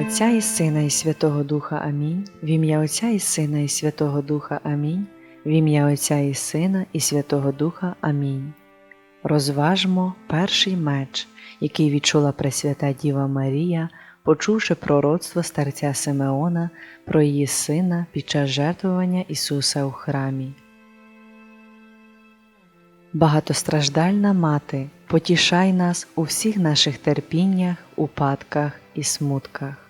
Отця і Сина і Святого Духа Амінь. В ім'я Отця і Сина і Святого Духа Амінь. В ім'я Отця і Сина і Святого Духа Амінь. Розважмо перший меч, який відчула Пресвята Діва Марія, почувши пророцтво старця Симеона про її сина під час жертвування Ісуса у храмі. Багатостраждальна мати, потішай нас у всіх наших терпіннях, упадках і смутках.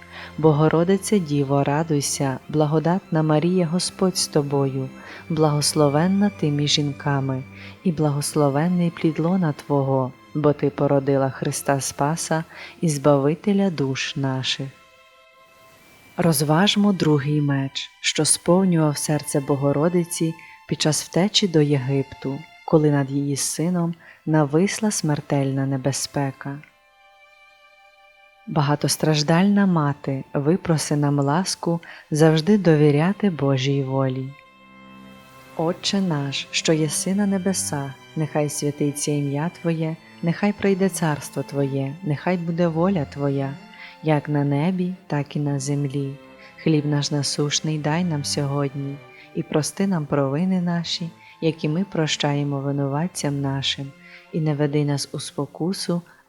Богородице Діво, радуйся, благодатна Марія Господь з тобою, благословенна ти між жінками, і благословенний плід лона Твого, бо Ти породила Христа Спаса і Збавителя душ наших. Розважмо другий меч, що сповнював серце Богородиці під час втечі до Єгипту, коли над її сином нависла смертельна небезпека. Багатостраждальна мати, випроси нам ласку завжди довіряти Божій волі. Отче наш, що єси на небесах, нехай святиться ім'я Твоє, нехай прийде царство Твоє, нехай буде воля Твоя, як на небі, так і на землі. Хліб наш насушний дай нам сьогодні, і прости нам провини наші, які ми прощаємо винуватцям нашим, і не веди нас у спокусу,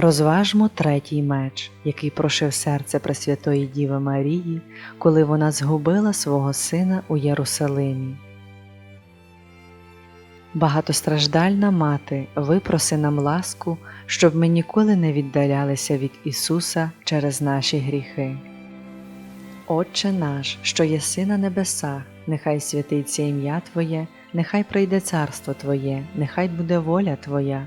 Розважмо третій меч, який прошив серце Пресвятої Діви Марії, коли вона згубила свого сина у Єрусалимі. Багатостраждальна мати, випроси нам ласку, щоб ми ніколи не віддалялися від Ісуса через наші гріхи. Отче наш, що єси на небесах, нехай святиться ім'я Твоє, нехай прийде царство Твоє, нехай буде воля Твоя,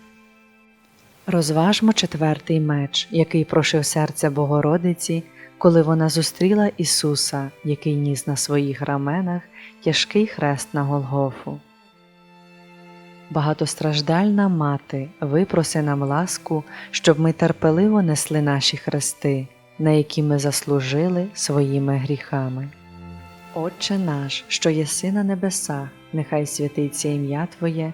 Розважмо четвертий меч, який прошив серце Богородиці, коли вона зустріла Ісуса, який ніс на своїх раменах тяжкий хрест на Голгофу. Багатостраждальна мати, випроси нам ласку, щоб ми терпеливо несли наші хрести, на які ми заслужили своїми гріхами. Отче наш, що єси на небесах, нехай святиться ім'я Твоє,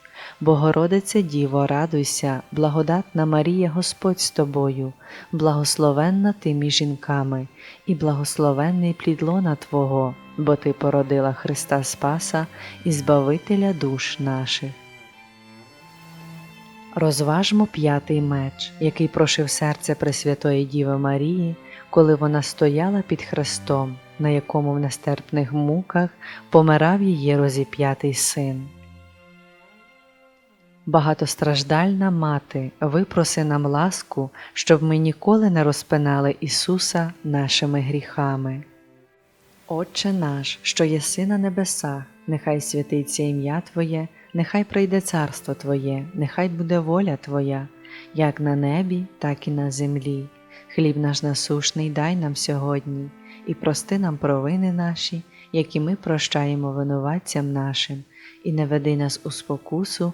Богородице Діво, радуйся, благодатна Марія, Господь з тобою, благословенна ти між жінками, і благословенний плід лона Твого, бо Ти породила Христа Спаса і Збавителя душ наших. Розважмо п'ятий меч, який прошив серце Пресвятої Діви Марії, коли вона стояла під хрестом, на якому в нестерпних муках помирав її розіп'ятий син. Багатостраждальна мати, випроси нам ласку, щоб ми ніколи не розпинали Ісуса нашими гріхами. Отче наш, що єси на небесах, нехай святиться ім'я Твоє, нехай прийде царство Твоє, нехай буде воля Твоя, як на небі, так і на землі. Хліб наш насушний дай нам сьогодні, і прости нам провини наші, які ми прощаємо винуватцям нашим, і не веди нас у спокусу,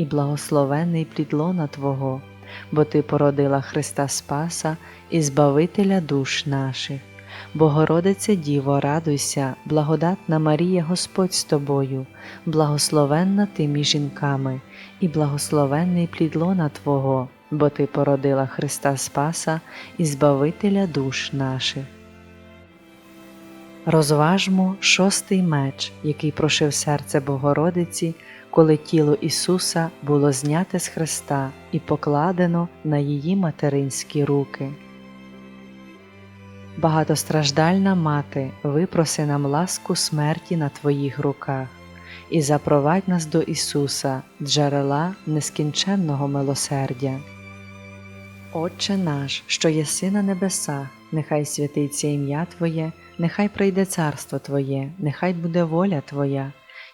і благословенний плід лона Твого, бо Ти породила Христа Спаса і Збавителя душ наших. Богородице Діво, радуйся, благодатна Марія, Господь з тобою, благословенна ти між жінками, і благословенний плід лона Твого, бо Ти породила Христа Спаса і Збавителя душ наших. Розважмо шостий меч, який прошив серце Богородиці, коли тіло Ісуса було зняте з Христа і покладено на її материнські руки. Багатостраждальна мати, випроси нам ласку смерті на Твоїх руках і запровадь нас до Ісуса, джерела нескінченного милосердя. Отче наш, що єси на небесах, нехай святиться ім'я Твоє, нехай прийде царство Твоє, нехай буде воля Твоя,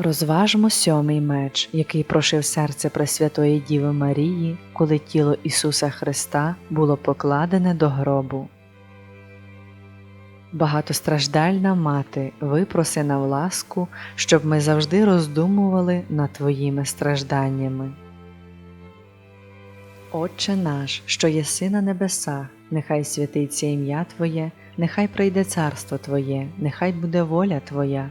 Розважмо сьомий меч, який прошив серце Пресвятої Діви Марії, коли тіло Ісуса Христа було покладене до гробу. Багатостраждальна мати, випроси нам ласку, щоб ми завжди роздумували над Твоїми стражданнями. Отче наш, що єси на небесах, нехай святиться ім'я Твоє, нехай прийде царство Твоє, нехай буде воля Твоя,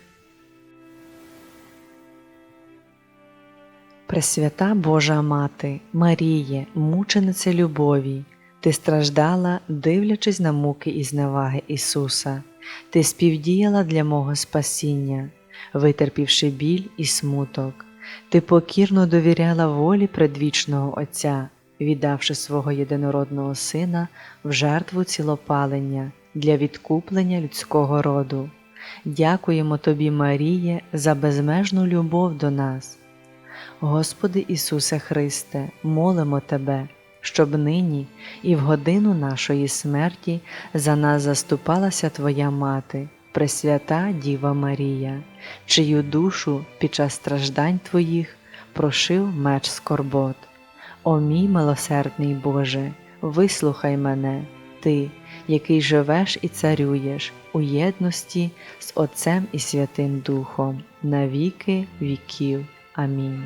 Пресвята Божа Мати, Маріє, мучениця любові, Ти страждала, дивлячись на муки і зневаги Ісуса, Ти співдіяла для мого спасіння, витерпівши біль і смуток, Ти покірно довіряла волі предвічного Отця, віддавши свого єдинородного Сина в жертву цілопалення для відкуплення людського роду. Дякуємо Тобі, Маріє, за безмежну любов до нас. Господи Ісусе Христе, молимо Тебе, щоб нині і в годину нашої смерті за нас заступалася Твоя Мати, Пресвята Діва Марія, чию душу під час страждань Твоїх прошив меч скорбот. О мій милосердний Боже, вислухай мене, Ти, який живеш і царюєш у єдності з Отцем і Святим Духом, на віки віків. Амінь.